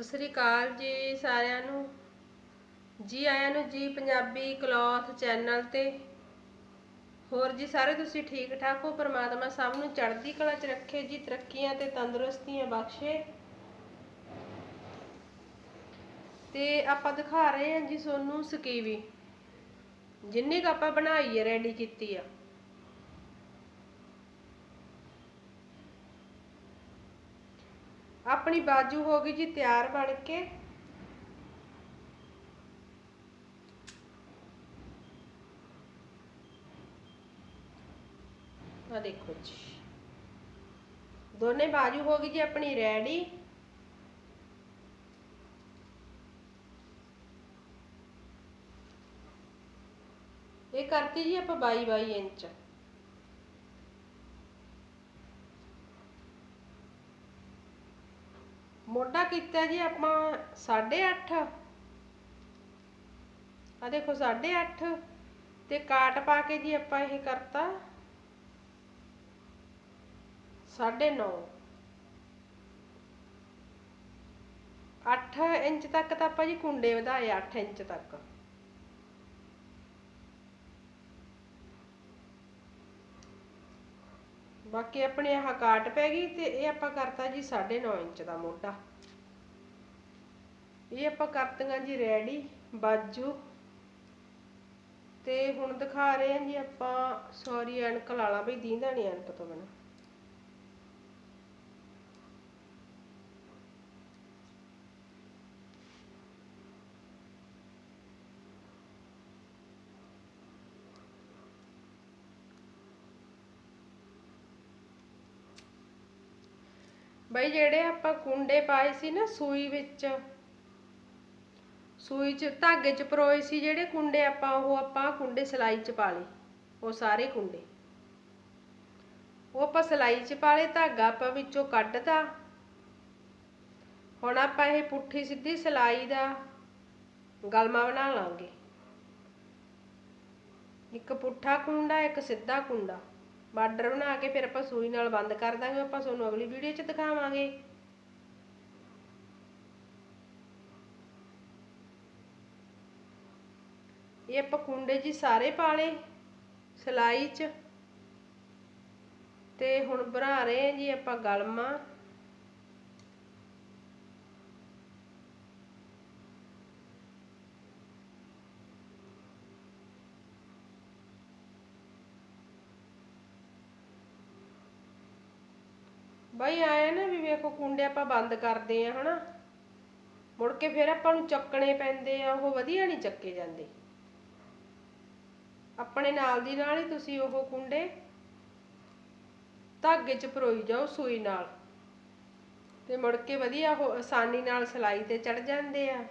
ਸਤਿ ਸ੍ਰੀ ਅਕਾਲ ਜੀ ਸਾਰਿਆਂ ਨੂੰ। ਜੀ ਆਇਆਂ ਨੂੰ ਜੀ ਪੰਜਾਬੀ ਕਲੌਥ ਚੈਨਲ ਤੇ। ਹੋਰ ਜੀ ਸਾਰੇ ਤੁਸੀਂ ਠੀਕ ਠਾਕ ਹੋ? ਪ੍ਰਮਾਤਮਾ ਸਭ ਨੂੰ ਚੜ੍ਹਦੀ ਕਲਾ 'ਚ ਰੱਖੇ, ਜੀ ਤਰੱਕੀਆਂ ਤੇ ਤੰਦਰੁਸਤੀਆਂ ਬਖਸ਼ੇ। ਤੇ ਆਪਾਂ ਦਿਖਾ ਰਹੇ ਹਾਂ ਜੀ ਸੋਨੂੰ ਸਕੀਵੀ। ਜਿੰਨੀ ਕੁ ਆਪਾਂ ਬਣਾਈ ਹੈ ਰੈਡੀ ਕੀਤੀ ਆ। ਆਪਣੀ ਬਾਜੂ ਹੋ ਗਈ ਜੀ, ਤਿਆਰ ਬਣ ਕੇ। ਆ ਦੇਖੋ ਜੀ। ਦੋਨੇ ਬਾਜੂ ਹੋ ਗਈ ਜੀ, ਆਪਣੀ ਰੈਡੀ। ਇਹ ਕਰਤੀ ਜੀ ਆਪਾਂ 22 22 ਇੰਚ। ਮੋਢਾ ਕੀਤਾ ਜੀ ਆਪਾਂ 8.5 ਆ ਦੇਖੋ 8.5 ਤੇ ਕਾਟ ਪਾ ਕੇ ਜੀ ਆਪਾਂ ਇਹ ਕਰਤਾ 9.5 8 ਇੰਚ ਤੱਕ ਤਾਂ ਆਪਾਂ ਜੀ ਕੁੰਡੇ ਵਧਾਏ 8 ਇੰਚ ਤੱਕ। ਬਾਕੀ ਆਪਣੇ ਆਹ ਕਾਟ ਪੈ ਗਈ ਤੇ ਇਹ ਆਪਾਂ ਕਰਤਾ ਜੀ 9.5 ਇੰਚ ਦਾ ਮੋਢਾ। ਇਹ ਆਪਾਂ ਕਰਤੀਆਂ ਜੀ ਰੈਡੀ, ਬਾਜੂ। ਤੇ ਹੁਣ ਦਿਖਾ ਰਹੇ ਹਾਂ ਜੀ ਆਪਾਂ, ਸੌਰੀ, ਐਨਕ ਲਾ ਲਾ ਬਈ ਦੀਂਦਾ ਨਹੀਂ ਐਨਕ ਤੋਂ ਬਿਨਾ। ਬਈ ਜਿਹੜੇ ਆਪਾਂ ਕੁੰਡੇ ਪਾਏ ਸੀ ਨਾ ਸੂਈ ਵਿੱਚ, ਸੂਈ ਚ ਧਾਗੇ ਚ ਪਰੋਏ ਸੀ ਜਿਹੜੇ ਕੁੰਡੇ ਆਪਾਂ, ਉਹ ਆਪਾਂ ਕੁੰਡੇ ਸਿਲਾਈ ਚ ਪਾ ਲਏ, ਉਹ ਸਾਰੇ ਕੁੰਡੇ। ਉਹ ਆਪਾਂ ਸਿਲਾਈ ਚ ਪਾ ਲਏ, ਧਾਗਾ ਆਪਾਂ ਵਿੱਚੋਂ ਕੱਢਤਾ। ਹੁਣ ਆਪਾਂ ਇਹ ਪੁੱਠੀ ਸਿੱਧੀ ਸਿਲਾਈ ਦਾ ਗਲਮਾ ਬਣਾ ਲਾਂਗੇ। ਇੱਕ ਪੁੱਠਾ ਕੁੰਡਾ, ਇੱਕ ਸਿੱਧਾ ਕੁੰਡਾ। ਬਾਰਡਰ ਬਣਾ ਕੇ ਫਿਰ ਆਪਾਂ ਸੂਈ ਨਾਲ ਬੰਦ ਕਰ ਦਾਂਗੇ, ਆਪਾਂ ਤੁਹਾਨੂੰ ਅਗਲੀ ਵੀਡੀਓ 'ਚ ਦਿਖਾਵਾਂਗੇ। ਇਹ ਆਪਾਂ ਕੁੰਡੇ ਜੀ ਸਾਰੇ ਪਾ ਲਏ ਸਿਲਾਈ 'ਚ। ਤੇ ਹੁਣ ਬਣਾ ਰਹੇ ਹਾਂ ਜੀ ਆਪਾਂ ਗਲਮਾ। ਬਾਈ ਆਇਆ ਨਾ ਵੀ ਵੇਖੋ ਕੁੰਡੇ ਆਪਾਂ ਬੰਦ ਕਰਦੇ ਆ, ਹਨਾ? ਮੁੜ ਕੇ ਫਿਰ ਆਪਾਂ ਨੂੰ ਚੱਕਣੇ ਪੈਂਦੇ ਆ, ਉਹ ਵਧੀਆ ਨਹੀਂ ਚੱਕੇ ਜਾਂਦੇ। ਆਪਣੇ ਨਾਲ ਦੀ ਨਾਲ ਹੀ ਤੁਸੀਂ ਉਹ ਕੁੰਡੇ ਧਾਗੇ 'ਚ ਪਰੋਈ ਜਾਓ ਸੂਈ ਨਾਲ। ਤੇ ਮੁੜ ਕੇ ਵਧੀਆ ਉਹ ਆਸਾਨੀ ਨਾਲ ਸਿਲਾਈ ਤੇ ਚੜ ਜਾਂਦੇ ਆ।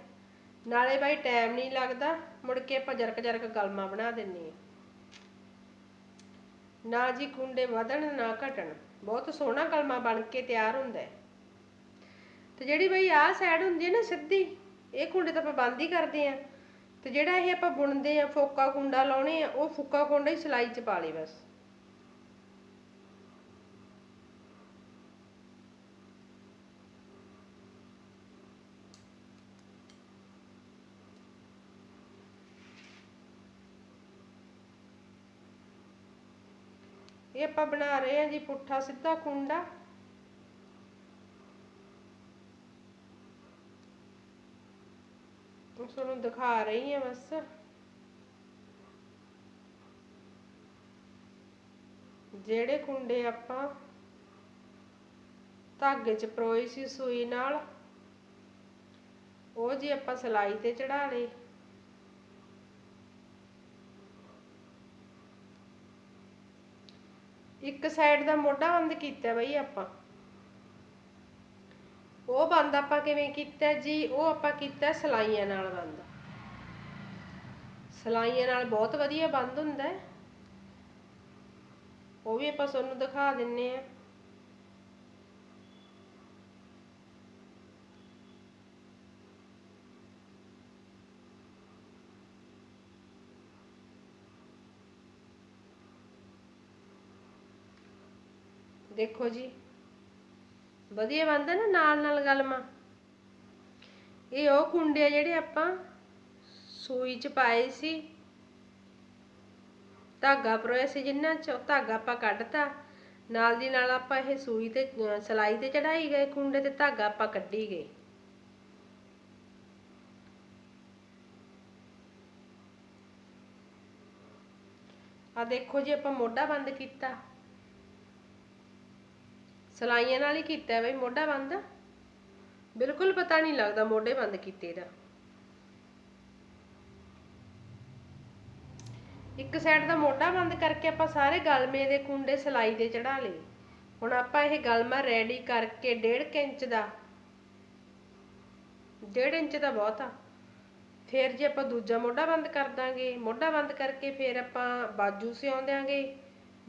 ਨਾਲੇ ਬਾਈ ਟਾਈਮ ਨਹੀਂ ਲੱਗਦਾ, ਮੁੜ ਕੇ ਆਪਾਂ ਜਰਕ ਜਰਕ ਗਲਮਾ ਬਣਾ ਦਿੰਨੇ ਆ। ਨਾ ਜੀ ਕੁੰਡੇ ਵਧਣ, ਨਾ ਘਟਣ। ਬਹੁਤ ਸੋਹਣਾ ਕਲਮਾ ਬਣ ਕੇ ਤਿਆਰ ਹੁੰਦਾ ਹੈ। ਤੇ ਜਿਹੜੀ ਬਈ ਆਹ ਸਾਈਡ ਹੁੰਦੀ ਹੈ ਨਾ ਸਿੱਧੀ, ਇਹ ਕੁੰਡੇ ਤਾਂ ਆਪਾਂ ਬੰਦ ਹੀ ਕਰਦੇ ਆ ਤੇ ਜਿਹੜਾ ਇਹ ਆਪਾਂ ਬੁਣਦੇ ਆ ਫੋਕਾ ਕੁੰਡਾ ਲਾਉਣੇ ਆ ਉਹ ਫੁੱਕਾ ਕੁੰਡਾ ਹੀ ਸਿਲਾਈ 'ਚ ਪਾ ਲਈ ਬਸ। ਇਹ ਆਪਾਂ ਬਣਾ ਰਹੇ ਹਾਂ ਜੀ, ਪੁੱਠਾ ਸਿੱਧਾ ਕੁੰਡਾ। ਤੁਹਾਨੂੰ ਦਿਖਾ ਰਹੀ ਹਾਂ ਬਸ। ਜਿਹੜੇ ਕੁੰਡੇ ਆਪਾਂ ਧਾਗੇ 'ਚ ਪਰੋਏ ਸੀ ਸੂਈ ਨਾਲ, ਉਹ ਜੀ ਆਪਾਂ ਸਿਲਾਈ ਤੇ ਚੜਾ ਲਏ। ਇੱਕ ਸਾਈਡ ਦਾ ਮੋਢਾ ਬੰਦ ਕੀਤਾ ਬਈ ਆਪਾਂ। ਉਹ ਬੰਦ ਆਪਾਂ ਕਿਵੇਂ ਕੀਤਾ ਜੀ? ਉਹ ਆਪਾਂ ਕੀਤਾ ਸਲਾਈਆਂ ਨਾਲ ਬੰਦ। ਸਲਾਈਆਂ ਨਾਲ ਬਹੁਤ ਵਧੀਆ ਬੰਦ ਹੁੰਦਾ ਉਹ ਵੀ ਆਪਾਂ ਤੁਹਾਨੂੰ ਦਿਖਾ ਦਿੰਨੇ ਆ। ਦੇਖੋ ਜੀ। ਵਧੀਆ ਬਣਦਾ ਨਾ ਨਾਲ ਨਾਲ ਗਲਮਾ ਇਹ ਉਹ ਕੁੰਡੇ ਆ ਜਿਹੜੇ ਆਪਾਂ ਸੂਈ ਚ ਪਾਏ ਸੀ। ਧਾਗਾ ਪਰੋਇਆ ਸੀ ਜਿੰਨਾਂ ਚ ਧਾਗਾ ਆਪਾਂ ਕੱਢਤਾ। ਨਾਲ ਦੀ ਨਾਲ ਆਪਾਂ ਇਹ ਸੂਈ ਤੇ, ਅਹ, ਸਲਾਈ ਤੇ ਚੜਾਈ ਗਏ, ਕੁੰਡੇ ਤੇ ਧਾਗਾ ਆਪਾਂ ਕੱਢੀ ਗਏ। ਆ ਦੇਖੋ ਜੀ ਆਪਾਂ ਮੋਢਾ ਬੰਦ ਕੀਤਾ। ਸਲਾਈਆਂ ਨਾਲ ਹੀ ਕੀਤਾ ਬਈ, ਮੋਢਾ ਬੰਦ। ਬਿਲਕੁਲ ਪਤਾ ਨਹੀਂ ਲੱਗਦਾ ਮੋਢੇ ਬੰਦ ਕੀਤੇ ਦਾ। ਇੱਕ ਸਾਈਡ ਦਾ ਮੋਢਾ ਬੰਦ ਕਰਕੇ ਆਪਾਂ ਸਾਰੇ ਗਲਮੇ ਦੇ ਕੁੰਡੇ ਸਲਾਈ ਦੇ ਚੜਾ ਲਏ। ਹੁਣ ਆਪਾਂ ਇਹ ਗਲਮਾ ਰੈਡੀ ਕਰਕੇ 1.5 ਇੰਚ ਦਾ 1.5 ਇੰਚ ਦਾ ਬਹੁਤ ਆ। ਫਿਰ ਜੇ ਆਪਾਂ ਦੂਜਾ ਮੋਢਾ ਬੰਦ ਕਰ ਦਾਂਗੇ, ਮੋਢਾ ਬੰਦ ਕਰਕੇ ਫਿਰ ਆਪਾਂ ਬਾਜੂ ਸਿਉਂ ਦਿਆਂਗੇ।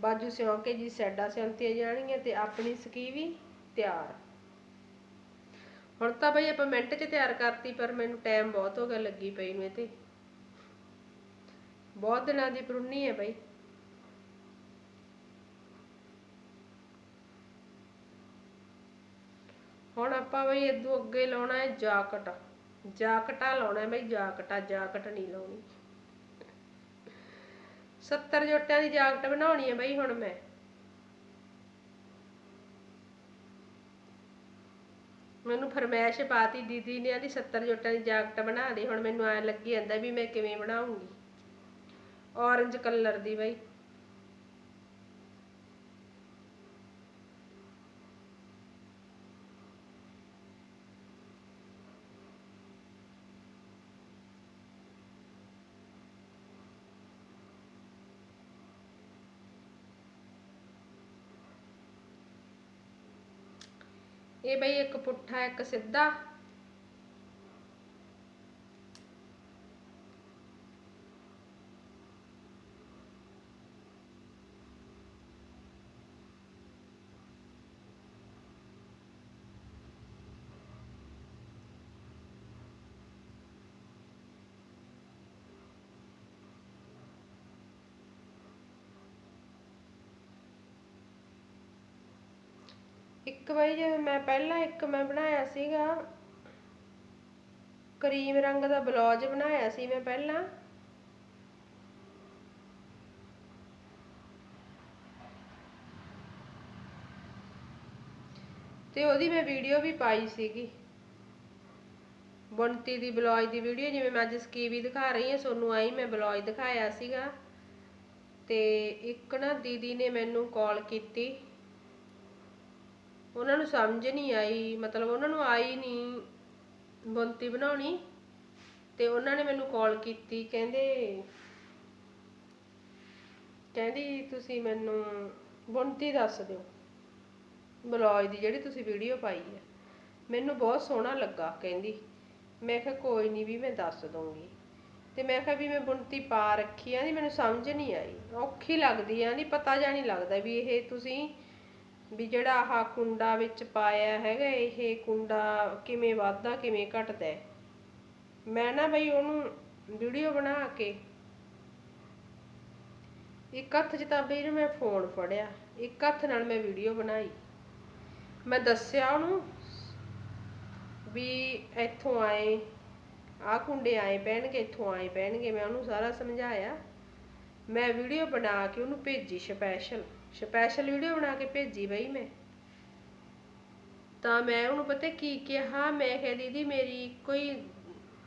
ਬਾਜੂ ਸਿਉਂ ਕੇ ਜੀ ਸਾਈਡਾਂ ਸਿਉਂਤੀਆਂ ਜਾਣਗੀਆਂ ਤੇ ਆਪਣੀ ਸਕੀ ਵੀ ਤਿਆਰ। ਹੁਣ ਤਾਂ ਬਈ ਆਪਾਂ ਮਿੰਟ 'ਚ ਤਿਆਰ ਕਰਤੀ, ਪਰ ਮੈਨੂੰ ਟਾਈਮ ਬਹੁਤ ਹੋ ਗਿਆ ਲੱਗੀ ਪਈ ਨੂੰ ਇਹ ਬਹੁਤ ਦਿਨਾਂ ਦੀ ਪਰੁੰਨੀ ਹੈ ਬਈ। ਹੁਣ ਆਪਾਂ ਬਈ ਇਦੋਂ ਅੱਗੇ ਲਾਉਣਾ ਹੈ ਜਾਕਟ। ਜਾਕਟਾ ਲਾਉਣਾ ਹੈ ਬਈ, ਜਾਕਟਾ, ਜਾਕਟ ਨਹੀਂ ਲਾਉਣੀ। 70 ਜੋਟਿਆਂ ਦੀ ਜਾਕਟ ਬਣਾਉਣੀ ਹੈ ਬਈ ਹੁਣ ਮੈਂ। ਮੈਨੂੰ ਫਰਮਾਇਸ਼ ਪਾਤੀ ਦੀਦੀ ਨੇ ਆਂਦੀ 70 ਜੋਟਿਆਂ ਦੀ ਜਾਕਟ ਬਣਾ ਦੇ, ਹੁਣ ਮੈਨੂੰ ਐ ਲੱਗੀ ਜਾਂਦਾ ਵੀ ਮੈਂ ਕਿਵੇਂ ਬਣਾਉਂਗੀ। ਔਰੰਜ ਕਲਰ ਦੀ ਬਈ। ਇਹ ਬਈ ਇੱਕ ਪੁੱਠਾ ਇੱਕ ਸਿੱਧਾ ਇੱਕ ਬਈ ਜੇ, ਮੈਂ ਪਹਿਲਾਂ ਇੱਕ ਮੈਂ ਬਣਾਇਆ ਸੀਗਾ। ਕਰੀਮ ਰੰਗ ਦਾ ਬਲੌਜ ਬਣਾਇਆ ਸੀ ਮੈਂ ਪਹਿਲਾਂ। ਤੇ ਉਹਦੀ ਮੈਂ ਵੀਡੀਓ ਵੀ ਪਾਈ ਸੀਗੀ। ਬੁਣਤੀ ਦੀ, ਬਲੌਜ ਦੀ ਵੀਡੀਓ, ਜਿਵੇਂ ਮੈਂ ਅੱਜ ਸਕੀਵੀ ਦਿਖਾ ਰਹੀ ਹਾਂ ਤੁਹਾਨੂੰ ਆਈ ਮੈਂ ਬਲੌਜ ਦਿਖਾਇਆ ਸੀਗਾ। ਤੇ ਇੱਕ ਨਾ ਦੀਦੀ ਨੇ ਮੈਨੂੰ ਕਾਲ ਕੀਤੀ। ਉਹਨਾਂ ਨੂੰ ਸਮਝ ਨਹੀਂ ਆਈ, ਮਤਲਬ ਉਹਨਾਂ ਨੂੰ ਆਈ ਨਹੀਂ ਬੁਣਤੀ ਬਣਾਉਣੀ ਤੇ ਉਹਨਾਂ ਨੇ ਮੈਨੂੰ ਕਾਲ ਕੀਤੀ, ਕਹਿੰਦੇ ਕਹਿੰਦੀ ਤੁਸੀਂ ਮੈਨੂੰ ਬੁਣਤੀ ਦੱਸ ਦਿਓ, ਬਲੌਜ ਦੀ ਜਿਹੜੀ ਤੁਸੀਂ ਵੀਡੀਓ ਪਾਈ ਹੈ, ਮੈਨੂੰ ਬਹੁਤ ਸੋਹਣਾ ਲੱਗਾ, ਕਹਿੰਦੀ। ਮੈਂ ਕਿਹਾ ਕੋਈ ਨਹੀਂ ਵੀ ਮੈਂ ਦੱਸ ਦਊਂਗੀ। ਤੇ ਮੈਂ ਕਿਹਾ ਵੀ ਮੈਂ ਬੁਣਤੀ ਪਾ ਰੱਖੀ ਆ ਨਹੀਂ ਮੈਨੂੰ ਸਮਝ ਨਹੀਂ ਆਈ, ਔਖੀ ਲੱਗਦੀ ਆ ਨਹੀਂ ਪਤਾ ਜਾਂ ਨਹੀਂ ਲੱਗਦਾ ਵੀ ਇਹ ਤੁਸੀਂ ਵੀ ਜਿਹੜਾ ਆਹ ਕੁੰਡਾ ਵਿੱਚ ਪਾਇਆ ਹੈਗਾ, ਇਹ ਕੁੰਡਾ ਕਿਵੇਂ ਵੱਧਦਾ, ਕਿਵੇਂ ਘਟਦਾ ਮੈਂ ਨਾ ਬਈ ਉਹਨੂੰ ਵੀਡੀਓ ਬਣਾ ਕੇ ਇੱਕ ਹੱਥ 'ਚ ਤਾਂ ਬਈ ਮੈਂ ਫੋਨ ਫੜਿਆ, ਇੱਕ ਹੱਥ ਨਾਲ ਮੈਂ ਵੀਡੀਓ ਬਣਾਈ। ਮੈਂ ਦੱਸਿਆ ਉਹਨੂੰ ਵੀ ਇੱਥੋਂ ਆਏ, ਆਹ ਕੁੰਡੇ ਆਏ ਪੈਣਗੇ, ਇੱਥੋਂ ਆਏ ਪੈਣਗੇ, ਮੈਂ ਉਹਨੂੰ ਸਾਰਾ ਸਮਝਾਇਆ। ਮੈਂ ਵੀਡੀਓ ਬਣਾ ਕੇ ਉਹਨੂੰ ਭੇਜੀ ਸਪੈਸ਼ਲ ਸਪੈਸ਼ਲ ਵੀਡੀਓ ਬਣਾ ਕੇ ਭੇਜੀ ਬਈ ਮੈਂ। ਤਾਂ ਮੈਂ ਉਹਨੂੰ ਪਤਾ ਕੀ ਕਿਹਾ ਮੈਂ ਕਿਹਾ, ਦੀਦੀ, ਮੇਰੀ ਕੋਈ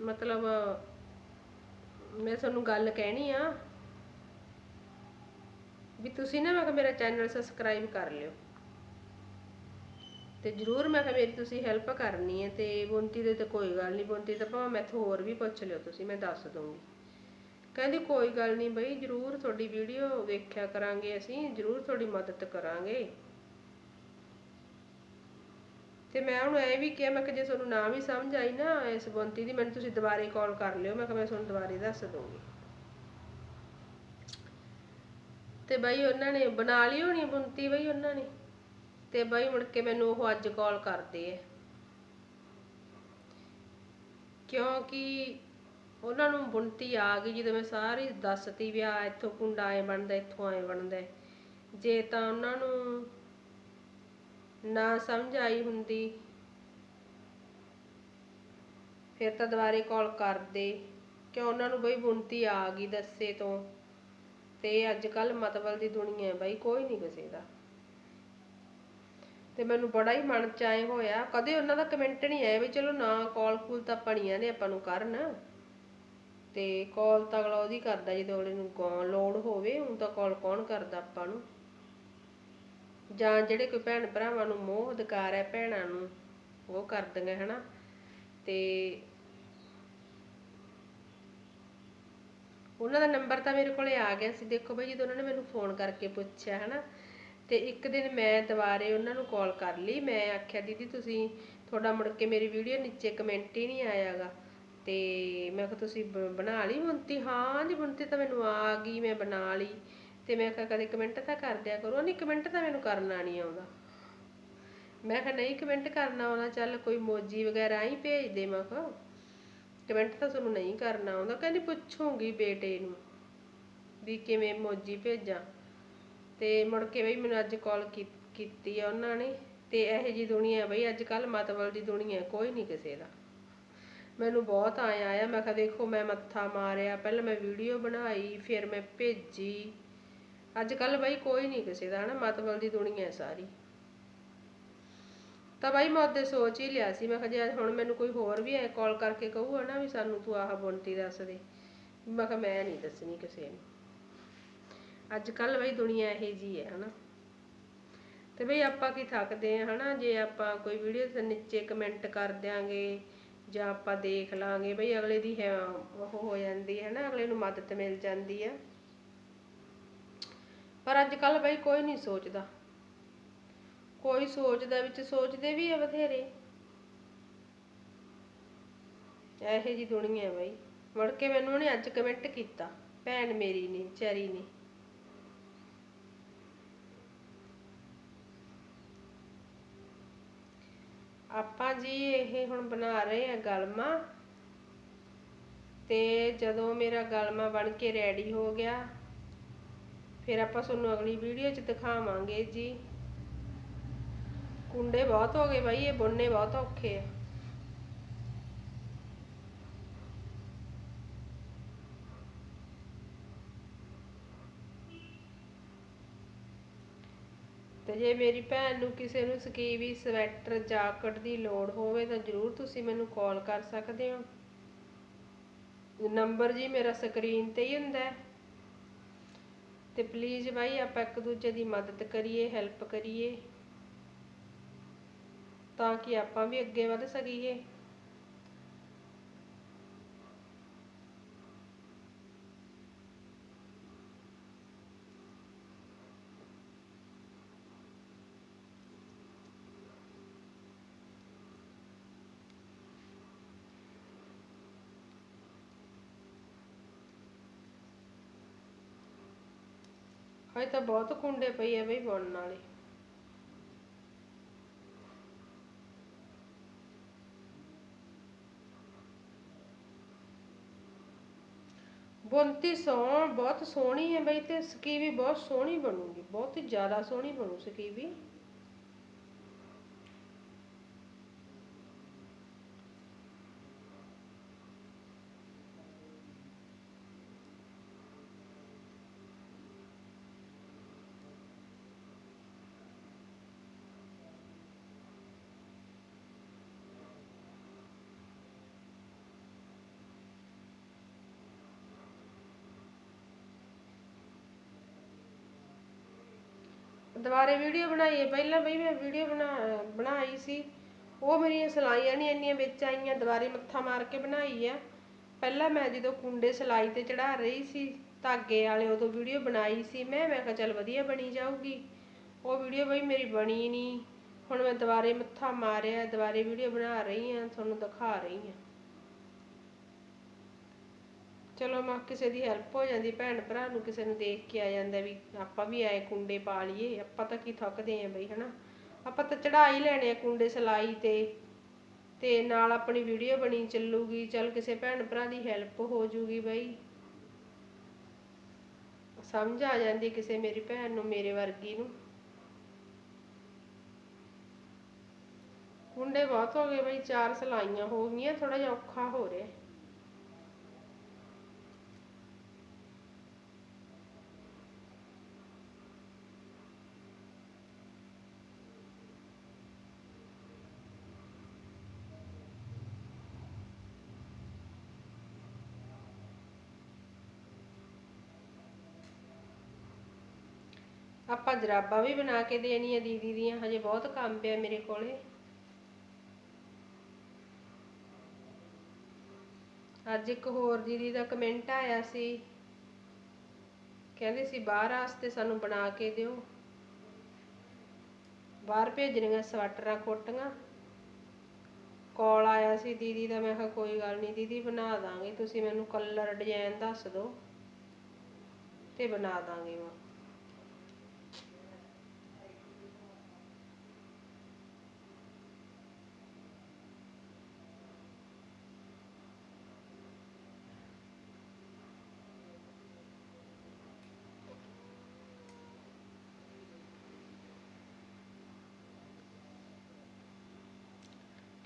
ਮਤਲਬ ਮੈਂ ਤੁਹਾਨੂੰ ਗੱਲ ਕਹਿਣੀ ਆ ਵੀ ਤੁਸੀਂ ਨਾ, ਮੈਂ ਕਿਹਾ, ਮੇਰਾ ਚੈਨਲ ਸਬਸਕ੍ਰਾਈਬ ਕਰ ਲਿਓ। ਤੇ ਜਰੂਰ ਮੈਂ ਕਿਹਾ, ਮੇਰੀ ਤੁਸੀਂ ਹੈਲਪ ਕਰਨੀ ਹੈ ਤੇ ਬੁਣਤੀ ਦੇ ਤੇ ਕੋਈ ਗੱਲ ਨਹੀਂ ਬੁਣਤੀ ਤਾਂ ਭਾਵੇਂ ਮੈਥੋਂ ਹੋਰ ਵੀ ਪੁੱਛ ਲਿਓ ਤੁਸੀਂ, ਮੈਂ ਦੱਸ ਦੂੰਗੀ ਕਹਿੰਦੀ, ਕੋਈ ਗੱਲ ਨਹੀਂ ਬਈ, ਜਰੂਰ ਤੁਹਾਡੀ ਵੀਡੀਓ ਵੇਖਿਆ ਕਰਾਂਗੇ ਅਸੀਂ, ਜਰੂਰ ਤੁਹਾਡੀ ਮਦਦ ਕਰਾਂਗੇ। ਤੇ ਮੈਂ ਉਹਨੂੰ ਐ ਵੀ ਕਿਹਾ, ਮੈਂ ਕਿ ਜੇ ਤੁਹਾਨੂੰ ਨਾ ਵੀ ਸਮਝ ਆਈ ਨਾ ਇਸ ਬੁਣਤੀ ਦੀ, ਮੈਨੂੰ ਤੁਸੀਂ ਦੁਬਾਰੇ ਕਾਲ ਕਰ ਲਿਓ, ਮੈਂ ਕਿਹਾ ਮੈਂ ਤੁਹਾਨੂੰ ਦੁਬਾਰੇ ਦੱਸ ਦੂੰਗੀ ਤੇ ਬਈ ਉਹਨਾਂ ਨੇ ਬਣਾ ਲਈ ਹੋਣੀ ਬੁਣਤੀ ਬਈ ਉਹਨਾਂ ਨੇ, ਤੇ ਬਈ ਮੁੜ ਕੇ ਮੈਨੂੰ ਉਹ ਅੱਜ ਕਾਲ ਕਰਦੇ ਐ ਕਿਉਂਕਿ ਉਹਨਾਂ ਨੂੰ ਬੁਣਤੀ ਆ ਗਈ ਜਦੋਂ ਮੈਂ ਸਾਰੀ ਦੱਸਤੀ ਵੀ ਆ, ਇੱਥੋਂ ਕੁੰਡਾ ਐ ਬਣਦਾ, ਇੱਥੋਂ ਐ ਬਣਦਾ। ਜੇ ਤਾਂ ਉਹਨਾਂ ਨੂੰ ਨਾ ਸਮਝ ਆਈ ਹੁੰਦੀ, ਫਿਰ ਤਾਂ ਦੁਬਾਰੇ ਕਾਲ ਕਰਦੇ। ਕਿ ਉਹਨਾਂ ਨੂੰ ਬਈ ਬੁਣਤੀ ਆ ਗਈ ਦੱਸੇ ਤੋਂ? ਤੇ ਅੱਜ ਕੱਲ ਮਤਬਲ ਦੀ ਦੁਨੀਆ ਹੈ ਬਈ, ਕੋਈ ਨਹੀਂ ਕਿਸੇ ਦਾ। ਤੇ ਮੈਨੂੰ ਬੜਾ ਹੀ ਮਨ ਚ ਆਏ ਹੋਇਆ, ਕਦੇ ਉਹਨਾਂ ਦਾ ਕਮੈਂਟ ਨਹੀਂ ਆਇਆ ਵੀ ਚਲੋ ਨਾ ਕਾਲ ਕੂਲ ਤਾਂ ਪਣੀਆਂ ਨੇ ਆਪਾਂ ਨੂੰ ਕਰਨ। ਤੇ ਕਾਲ ਤਾਂ ਅਗਲਾ ਉਹਦੀ ਕਰਦਾ ਜਦੋਂ ਅਗਲੇ ਨੂੰ ਲੋੜ ਹੋਵੇ ਹੁਣ ਤਾਂ ਕਾਲ ਕੌਣ ਕਰਦਾ ਆਪਾਂ ਨੂੰ। ਜਾਂ ਜਿਹੜੇ ਕੋਈ ਭੈਣ ਭਰਾਵਾਂ ਨੂੰ ਮੋਹ, ਅਧਿਕਾਰ ਹੈ ਭੈਣਾਂ ਨੂੰ, ਉਹ ਕਰਦੀਆਂ ਹਨਾ। ਤੇ ਉਹਨਾਂ ਦਾ ਨੰਬਰ ਤਾਂ ਮੇਰੇ ਕੋਲੇ ਆ ਗਿਆ ਸੀ। ਦੇਖੋ ਬਈ, ਜਦੋਂ ਉਹਨਾਂ ਨੇ ਮੈਨੂੰ ਫੋਨ ਕਰਕੇ ਪੁੱਛਿਆ, ਹਨਾ, ਤੇ ਇੱਕ ਦਿਨ ਮੈਂ ਦੁਬਾਰੇ ਉਹਨਾਂ ਨੂੰ ਕਾਲ ਕਰ ਲਈ। ਮੈਂ ਆਖਿਆ, ਦੀਦੀ, ਤੁਸੀਂ, ਤੁਹਾਡਾ ਮੁੜ ਕੇ ਮੇਰੀ ਵੀਡੀਓ ਨੀਚੇ ਕਮੈਂਟ ਹੀ ਨਹੀਂ ਆਇਆਗਾ। ਤੇ ਮੈਂ ਕਿਹਾ ਤੁਸੀਂ ਬਣਾ ਲਈ ਬੁਣਤੀ? ਹਾਂ ਜੀ, ਬੁਣਤੀ ਤਾਂ ਮੈਨੂੰ ਆ ਗਈ, ਮੈਂ ਬਣਾ ਲਈ। ਤੇ ਮੈਂ ਕਿਹਾ ਕਦੇ ਕਮੈਂਟ ਤਾਂ ਕਰ ਦਿਆ ਕਰੋ। ਨਹੀਂ, ਕਮੈਂਟ ਤਾਂ ਮੈਨੂੰ ਕਰਨਾ ਨਹੀਂ ਆਉਂਦਾ। ਮੈਂ ਕਿਹਾ ਨਹੀਂ, ਕਮੈਂਟ ਕਰਨਾ ਆਉਣਾ, ਚੱਲ ਕੋਈ ਮੋਜੀ ਵਗੈਰਾ ਹੀ ਭੇਜ ਦੇ, ਮੈਂ ਕਿਹਾ। ਕਮੈਂਟ ਤਾਂ ਤੁਹਾਨੂੰ ਨਹੀਂ ਕਰਨਾ ਆਉਂਦਾ। ਕਹਿੰਦੀ ਪੁੱਛੂਗੀ ਬੇਟੇ ਨੂੰ ਵੀ ਕਿਵੇਂ ਮੋਜੀ ਭੇਜਾਂ। ਤੇ ਮੁੜ ਕੇ ਬਈ ਮੈਨੂੰ ਅੱਜ ਕਾਲ ਕੀਤੀ ਆ ਉਹਨਾਂ ਨੇ। ਤੇ ਇਹੋ ਜੀ ਦੁਨੀਆ ਬਈ, ਅੱਜ ਕੱਲ ਮਤਵਲ ਦੀ ਦੁਨੀਆ ਕੋਈ ਨਹੀਂ ਕਿਸੇ ਦਾ। ਮੈਨੂੰ ਬਹੁਤ ਆਇਆ ਆਇਆ, ਮੈਂ ਕਿਹਾ ਦੇਖੋ ਮੈਂ ਮੱਥਾ ਮਾਰਿਆ, ਪਹਿਲਾਂ ਮੈਂ ਵੀਡੀਓ ਬਣਾਈ, ਫਿਰ ਮੈਂ ਭੇਜੀ। ਅੱਜ ਕੱਲ ਬਈ ਕੋਈ ਨਹੀਂ ਕਿਸੇ ਦਾ, ਹਨਾ ਮਤਵਲ ਦੀ ਦੁਨੀਆ ਹੈ ਸਾਰੀ। ਤਾਂ ਬਾਈ ਮੈਂ ਉਹਦੇ ਸੋਚ ਹੀ ਲਿਆ ਸੀ, ਮੈਂ ਕਿਹਾ ਜੇ ਅੱਜ ਹੁਣ ਮੈਨੂੰ ਕੋਈ ਹੋਰ ਵੀ ਐ ਕਾਲ ਕਰਕੇ ਕਹੂਗਾ ਨਾ ਵੀ ਸਾਨੂੰ ਤੂੰ ਆਹ ਬੁਣਤੀ ਦੱਸ ਦੇ। ਮੈਂ ਕਿਹਾ ਮੈਂ ਨਹੀਂ ਦੱਸਣੀ ਕਿਸੇ ਨੂੰ। ਅੱਜ ਕੱਲ ਬਈ ਦੁਨੀਆ ਇਹ ਜੀ ਹੈ, ਹਨਾ। ਤੇ ਬਈ ਆਪਾਂ ਕੀ ਥੱਕਦੇ ਆ, ਹਨਾ, ਜੇ ਆਪਾਂ ਕੋਈ ਵੀਡੀਓ ਦੇ ਨੀਚੇ ਕਮੈਂਟ ਕਰ ਦਿਆਂਗੇ ਜਾਂ ਆਪਾਂ ਦੇਖ ਲਾਂਗੇ ਬਈ ਅਗਲੇ ਦੀ ਹੈ, ਉਹ ਹੋ ਜਾਂਦੀ ਹੈ ਨਾ, ਅਗਲੇ ਨੂੰ ਮਦਦ ਮਿਲ ਜਾਂਦੀ ਹੈ। ਪਰ ਅੱਜ ਕੱਲ ਬਈ ਕੋਈ ਨਹੀਂ ਸੋਚਦਾ। ਕੋਈ ਸੋਚਦਾ ਵਿੱਚ ਸੋਚਦੇ ਵੀ ਆ ਬਥੇਰੇ। ਇਹੋ ਜੀ ਦੁਨੀਆ ਬਈ। ਮੁੜ ਕੇ ਮੈਨੂੰ ਉਹਨੇ ਅੱਜ ਕਮੈਂਟ ਕੀਤਾ, ਭੈਣ ਮੇਰੀ ਨੇ ਵਿਚਾਰੀ ਨੇ। ਆਪਾਂ ਜੀ ਇਹ ਹੁਣ ਬਣਾ ਰਹੇ ਆ ਗਲਮਾ। ਤੇ ਜਦੋਂ ਮੇਰਾ ਗਲਮਾ ਬਣ ਕੇ ਰੈਡੀ ਹੋ ਗਿਆ, ਫਿਰ ਆਪਾਂ ਤੁਹਾਨੂੰ ਅਗਲੀ ਵੀਡੀਓ 'ਚ ਦਿਖਾਵਾਂਗੇ ਜੀ। ਕੁੰਡੇ ਬਹੁਤ ਹੋ ਗਏ ਬਾਈ, ਇਹ ਬੁਣਨੇ ਬਹੁਤ ਔਖੇ ਆ। ਤੇ ਜੇ ਮੇਰੀ ਭੈਣ ਨੂੰ ਕਿਸੇ ਨੂੰ ਸਕੀਵੀ ਸਵੈਟਰ ਜਾਕਟ ਦੀ ਲੋੜ ਹੋਵੇ ਤਾਂ ਜਰੂਰ ਤੁਸੀਂ ਮੈਨੂੰ ਕਾਲ ਕਰ ਸਕਦੇ ਹੋ। ਨੰਬਰ ਜੀ ਮੇਰਾ ਸਕਰੀਨ ਤੇ ਹੀ ਹੁੰਦਾ ਹੈ। ਤੇ ਪਲੀਜ਼ ਬਾਈ, ਆਪਾਂ ਇੱਕ ਦੂਜੇ ਦੀ ਮਦਦ ਕਰੀਏ, ਹੈਲਪ ਕਰੀਏ ਤਾਂ ਕਿ ਆਪਾਂ ਵੀ ਅੱਗੇ ਵਧ ਸਕੀਏ। ਹਜੇ ਤਾਂ ਬਹੁਤ ਕੁੰਡੇ ਪਈ ਆ ਬਈ ਬੁਣਨ ਵਾਲੇ। ਬੁਣਤੀ ਸੋਹ ਬਹੁਤ ਸੋਹਣੀ ਹੈ ਬਈ ਤੇ ਸਕੀ ਵੀ ਬਹੁਤ ਸੋਹਣੀ ਬਣੂਗੀ, ਬਹੁਤ ਜ਼ਿਆਦਾ ਸੋਹਣੀ ਬਣੂ ਸਕੀ ਵੀ। ਦੁਬਾਰੇ ਵੀਡੀਓ ਬਣਾਈਏ ਪਹਿਲਾਂ ਬਈ ਮੈਂ ਵੀਡੀਓ ਬਣਾ, ਬਣਾਈ ਸੀ। ਉਹ ਮੇਰੀਆਂ ਸਲਾਈਆਂ ਨਹੀਂ ਇੰਨੀਆਂ ਵਿੱਚ ਆਈਆਂ, ਦੁਬਾਰੇ ਮੱਥਾ ਮਾਰ ਕੇ ਬਣਾਈ ਆ। ਪਹਿਲਾਂ ਮੈਂ ਜਦੋਂ ਕੁੰਡੇ ਸਲਾਈ ਤੇ ਚੜਾ ਰਹੀ ਸੀ, ਧਾਗੇ ਵਾਲੇ ਉਦੋਂ ਵੀਡੀਓ ਬਣਾਈ ਸੀ। ਮੈਂ ਮੈਂ ਕਿਹਾ ਚੱਲ ਵਧੀਆ ਬਣੀ ਜਾਊਗੀ। ਉਹ ਵੀਡੀਓ ਬਈ ਮੇਰੀ ਬਣੀ ਨਹੀਂ ਹੁਣ ਮੈਂ ਦੁਬਾਰੇ ਮੱਥਾ ਮਾਰਿਆ, ਦੁਬਾਰੇ ਵੀਡੀਓ ਬਣਾ ਰਹੀ ਆ ਤੁਹਾਨੂੰ ਦਿਖਾ ਰਹੀ ਆ ਚਲੋ ਮੈਂ ਕਿਸੇ ਦੀ ਹੈਲਪ ਹੋ ਜਾਂਦੀ, ਭੈਣ ਭਰਾ ਨੂੰ ਕਿਸੇ ਨੂੰ ਦੇਖ ਕੇ ਆ ਜਾਂਦਾ ਵੀ ਆਪਾਂ ਵੀ ਆਏ ਕੁੰਡੇ ਪਾ ਲਈਏ, ਆਪਾਂ ਤਾਂ ਕੀ ਥੱਕਦੇ ਆ ਬਈ, ਹਨਾ? ਆਪਾਂ ਤਾਂ ਹੀ ਲੈਣੇ ਆ ਕੁੰਡੇ ਸਲਾਈ ਤੇ ਤੇ ਨਾਲ ਆਪਣੀ ਵੀਡੀਓ ਬਣੀ ਚੱਲੂਗੀ, ਚਲ ਕਿਸੇ ਭੈਣ ਭਰਾ ਦੀ ਹੈਲਪ ਹੋ ਜੂਗੀ ਬਈ। ਸਮਝ ਆ ਜਾਂਦੀ ਕਿਸੇ ਮੇਰੀ ਭੈਣ ਨੂੰ, ਮੇਰੇ ਵਰਗੀ ਨੂੰ। ਕੁੰਡੇ ਬਹੁਤ ਹੋ ਗਏ ਬਈ, ਚਾਰ ਸਲਾਈਆਂ ਹੋ ਗਈਆਂ ਥੋੜਾ ਜਿਹਾ ਔਖਾ ਹੋ ਰਿਹਾ। ਆਪਾਂ ਜਰਾਬਾਂ ਵੀ ਬਣਾ ਕੇ ਦੇਣੀਆਂ ਦੀਦੀ ਦੀਆਂ, ਹਜੇ ਬਹੁਤ ਕੰਮ ਪਿਆ ਮੇਰੇ ਕੋਲੇ। ਅੱਜ ਇੱਕ ਹੋਰ ਦੀਦੀ ਦਾ ਕਮੈਂਟ ਆਇਆ ਸੀ। ਕਹਿੰਦੇ ਸੀ, ਬਾਹਰ ਵਾਸਤੇ ਸਾਨੂੰ ਬਣਾ ਕੇ ਦਿਓ। ਬਾਹਰ ਭੇਜਣੀਆਂ ਸਵੈਟਰਾਂ, ਕੋਟੀਆਂ। ਕਾਲ ਆਇਆ ਸੀ ਦੀਦੀ ਦਾ, ਮੈਂ ਕਿਹਾ, ਕੋਈ ਗੱਲ ਨਹੀਂ ਦੀਦੀ, ਬਣਾ ਦਾਂਗੇ। ਤੁਸੀਂ ਮੈਨੂੰ ਕਲਰ ਡਿਜ਼ਾਈਨ ਦੱਸ ਦਿਓ ਤੇ ਬਣਾ ਦਾਂਗੇ ਮੈਂ।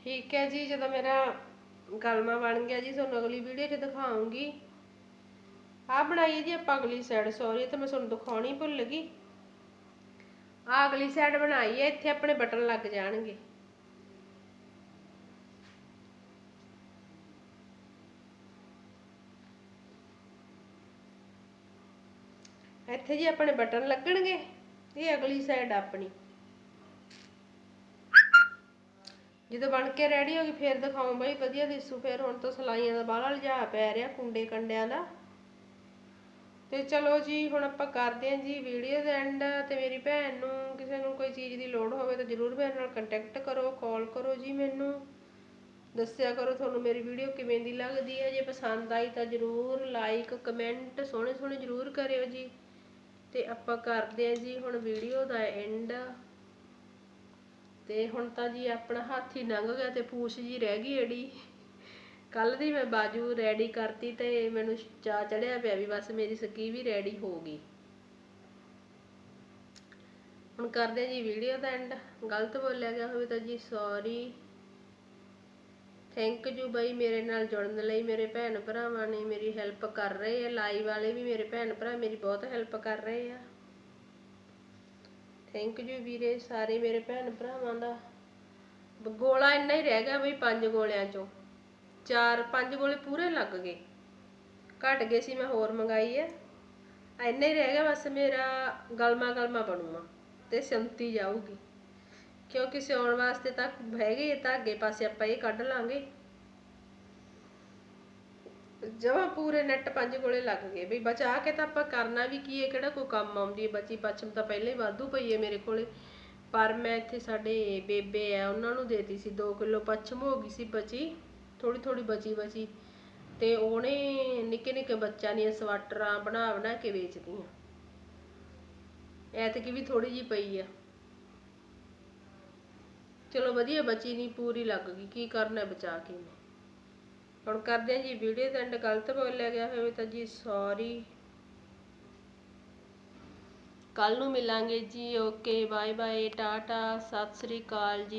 ਠੀਕ ਹੈ ਜੀ, ਜਦੋਂ ਮੇਰਾ ਗਲਮਾ ਬਣ ਗਿਆ ਜੀ, ਤੁਹਾਨੂੰ ਅਗਲੀ ਵੀਡੀਓ 'ਚ ਦਿਖਾਉਂਗੀ। ਆਹ ਬਣਾਈ ਜੀ ਆਪਾਂ ਅਗਲੀ ਸਾਈਡ ਸੌਰੀ ਤੇ ਮੈਂ ਤੁਹਾਨੂੰ ਦਿਖਾਉਣੀ ਭੁੱਲ ਗਈ। ਆਹ ਅਗਲੀ ਸਾਈਡ ਬਣਾਈ ਹੈ, ਇੱਥੇ ਆਪਣੇ ਬਟਨ ਲੱਗ ਜਾਣਗੇ। ਇੱਥੇ ਜੀ ਆਪਣੇ ਬਟਨ ਲੱਗਣਗੇ, ਇਹ ਅਗਲੀ ਸਾਈਡ ਆਪਣੀ। ਜਦੋਂ ਬਣ ਕੇ ਰੈਡੀ ਹੋ ਗਈ, ਫੇਰ ਦਿਖਾਉਂ ਬਈ, ਵਧੀਆ ਦਿਸੂ। ਫੇਰ ਹੁਣ ਤਾਂ ਸਲਾਈਆਂ ਦਾ ਬਾਹਲਾ ਲਿਜਾ ਪੈ ਰਿਹਾ ਕੁੰਡੇ ਕੰਡਿਆਂ ਦਾ। ਤੇ ਚਲੋ ਜੀ, ਹੁਣ ਆਪਾਂ ਕਰਦੇ ਹਾਂ ਜੀ ਵੀਡੀਓ ਦਾ ਐਂਡ ਤੇ ਮੇਰੀ ਭੈਣ ਨੂੰ, ਕਿਸੇ ਨੂੰ ਕੋਈ ਚੀਜ਼ ਦੀ ਲੋੜ ਹੋਵੇ ਤਾਂ ਜਰੂਰ ਮੇਰੇ ਨਾਲ ਕੰਟੈਕਟ ਕਰੋ ਕਾਲ ਕਰੋ ਜੀ ਮੈਨੂੰ। ਦੱਸਿਆ ਕਰੋ ਤੁਹਾਨੂੰ ਮੇਰੀ ਵੀਡੀਓ ਕਿਵੇਂ ਦੀ ਲੱਗਦੀ ਹੈ। ਜੇ ਪਸੰਦ ਆਈ ਤਾਂ ਜਰੂਰ ਲਾਈਕ ਕਮੈਂਟ ਸੋਹਣੇ ਸੋਹਣੇ ਜਰੂਰ ਕਰਿਓ ਜੀ। ਤੇ ਆਪਾਂ ਕਰਦੇ ਹਾਂ ਜੀ ਹੁਣ ਵੀਡੀਓ ਦਾ ਐਂਡ ਤੇ ਹੁਣ ਤਾਂ ਜੀ ਆਪਣਾ ਹੱਥ ਹੀ ਲੰਘ ਗਿਆ ਤੇ ਪੂਛ ਜੀ ਰਹਿ ਗਈ ਏੜੀ ਕੱਲ ਦੀ ਮੈਂ ਬਾਜੂ ਰੈਡੀ ਕਰਤੀ ਤੇ ਮੈਨੂੰ ਚਾ ਚੜਿਆ ਪਿਆ ਵੀ ਬਸ ਮੇਰੀ ਸਕੀ ਵੀ ਰੈਡੀ ਹੋ ਗਈ। ਹੁਣ ਕਰਦੇ ਜੀ ਵੀਡੀਓ ਦਾ ਐਂਡ ਗਲਤ ਬੋਲਿਆ ਗਿਆ ਹੋਵੇ ਤਾਂ ਜੀ ਸੌਰੀ ਥੈਂਕ ਯੂ ਬਾਈ ਮੇਰੇ ਨਾਲ ਜੁੜਨ ਲਈ, ਮੇਰੇ ਭੈਣ ਭਰਾਵਾਂ ਨੇ ਮੇਰੀ ਹੈਲਪ ਕਰ ਰਹੇ ਆ। ਲਾਈਵ ਵਾਲੇ ਵੀ ਮੇਰੇ ਭੈਣ ਭਰਾ ਮੇਰੀ ਬਹੁਤ ਹੈਲਪ ਕਰ ਰਹੇ ਆ। ਥੈਂਕ ਯੂ ਵੀਰੇ, ਸਾਰੇ ਮੇਰੇ ਭੈਣ ਭਰਾਵਾਂ ਦਾ। ਗੋਲਾ ਇੰਨਾ ਹੀ ਰਹਿ ਗਿਆ ਬਈ ਪੰਜ ਗੋਲਿਆਂ ਚੋਂ। ਚਾਰ, ਪੰਜ ਗੋਲੇ ਪੂਰੇ ਲੱਗ ਗਏ। ਘਟ ਗਏ ਸੀ, ਮੈਂ ਹੋਰ ਮੰਗਾਈ ਹੈ ਇੰਨਾ ਹੀ ਰਹਿ ਗਿਆ, ਬਸ ਮੇਰਾ ਗਲਮਾ ਗਲਮਾ ਬਣੂਗਾ ਤੇ ਸੰਤੀ ਜਾਊਗੀ। ਕਿਉਂਕਿ ਸਿਉਣ ਵਾਸਤੇ ਤਾਂ ਹੈਗੇ ਤਾਂ ਅੱਗੇ ਪਾਸੇ ਆਪਾਂ ਇਹ ਕੱਢ ਲਾਂਗੇ। ਜਮਾ ਪੂਰੇ ਨੈਟ ਪੰਜ ਗੋਲੇ ਲੱਗ ਗਏ। ਬਈ ਬਚਾ ਕੇ ਤਾਂ ਆਪਾਂ ਕਰਨਾ ਵੀ ਕੀ ਹੈ, ਕਿਹੜਾ ਕੋਈ ਕੰਮ ਆਉਂਦੀ ਹੈ? ਬਚੀ ਪਛਮ ਤਾਂ ਪਹਿਲੇ ਵਾਧੂ ਪਈ ਹੈ ਮੇਰੇ ਕੋਲੇ। ਪਰ ਮੈਂ ਇੱਥੇ ਸਾਡੇ ਬੇਬੇ ਆ, ਉਹਨਾਂ ਨੂੰ ਦੇਤੀ ਸੀ 2 ਕਿਲੋ, ਪਛਮ ਹੋ ਗਈ ਸੀ ਬਚੀ ਥੋੜੀ ਥੋੜੀ ਬਚੀ ਬਚੀ। ਤੇ ਉਹਨੇ ਨਿੱਕੇ ਨਿੱਕੇ ਬੱਚਿਆਂ ਦੀਆਂ ਸਵਾਟਰਾਂ ਬਣਾ ਬਣਾ ਕੇ ਵੇਚਦੀਆਂ ਐਤਕੀ ਵੀ ਥੋੜੀ ਜੀ ਪਈ ਆ। ਚਲੋ ਵਧੀਆ ਬਚੀ ਨਹੀਂ ਪੂਰੀ ਲੱਗ ਗਈ, ਕੀ ਕਰਨਾ ਬਚਾ ਕੇ ਹੁਣ ਕਰਦੇ ਹਾਂ ਜੀ ਵੀਡੀਓ ਦਾ ਐਂਡ ਗਲਤ ਬੋਲਿਆ ਗਿਆ ਹੋਵੇ ਤਾਂ ਜੀ ਸੌਰੀ ਕੱਲ ਨੂੰ ਮਿਲਾਂਗੇ ਜੀ okay bye bye Tata, Sat Sri ਅਕਾਲ ਜੀ।